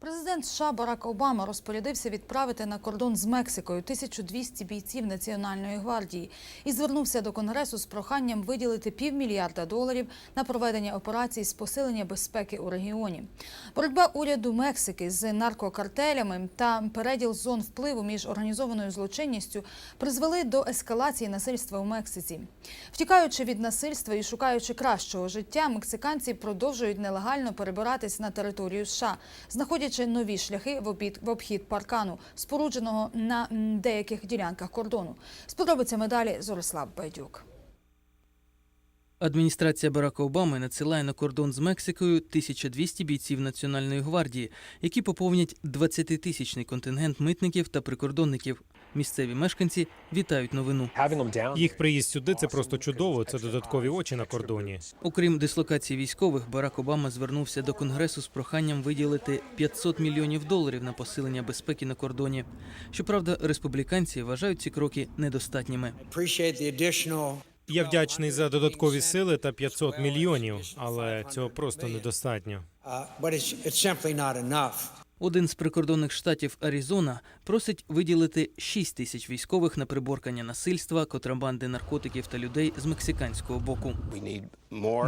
Президент США Барак Обама розпорядився відправити на кордон з Мексикою 1200 бійців Національної гвардії і звернувся до Конгресу з проханням виділити півмільярда доларів на проведення операцій з посилення безпеки у регіоні. Боротьба уряду Мексики з наркокартелями та переділ зон впливу між організованою злочинністю призвели до ескалації насильства у Мексиці. Втікаючи від насильства і шукаючи кращого життя, мексиканці продовжують нелегально перебиратись на територію США, знаходячи нові шляхи в обід в обхід паркану, спорудженого на деяких ділянках кордону. З подробицями далі Зорислав Байдюк. Адміністрація Барака Обами надсилає на кордон з Мексикою 1200 бійців Національної гвардії, які поповнять 20-тисячний контингент митників та прикордонників. Місцеві мешканці вітають новину. Їх приїзд сюди це просто чудово. Це додаткові очі на кордоні. Окрім дислокації військових, Барак Обама звернувся до Конгресу з проханням виділити 500 мільйонів доларів на посилення безпеки на кордоні. Щоправда, республіканці вважають ці кроки недостатніми. Я вдячний за додаткові сили та 500 мільйонів, але цього просто недостатньо. Один з прикордонних штатів Аризона просить виділити 6 тисяч військових на приборкання насильства, контрабанди наркотиків та людей з мексиканського боку.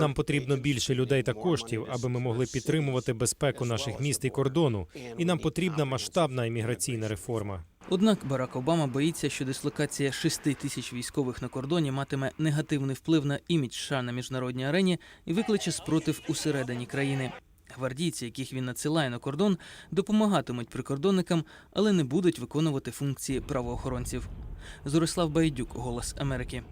Нам потрібно більше людей та коштів, аби ми могли підтримувати безпеку наших міст і кордону. І нам потрібна масштабна імміграційна реформа. Однак Барак Обама боїться, що дислокація 6 тисяч військових на кордоні матиме негативний вплив на імідж США на міжнародній арені і викличе спротив усередині країни. Гвардійці, яких він надсилає на кордон, допомагатимуть прикордонникам, але не будуть виконувати функції правоохоронців. Зорислав Байдюк, Голос Америки.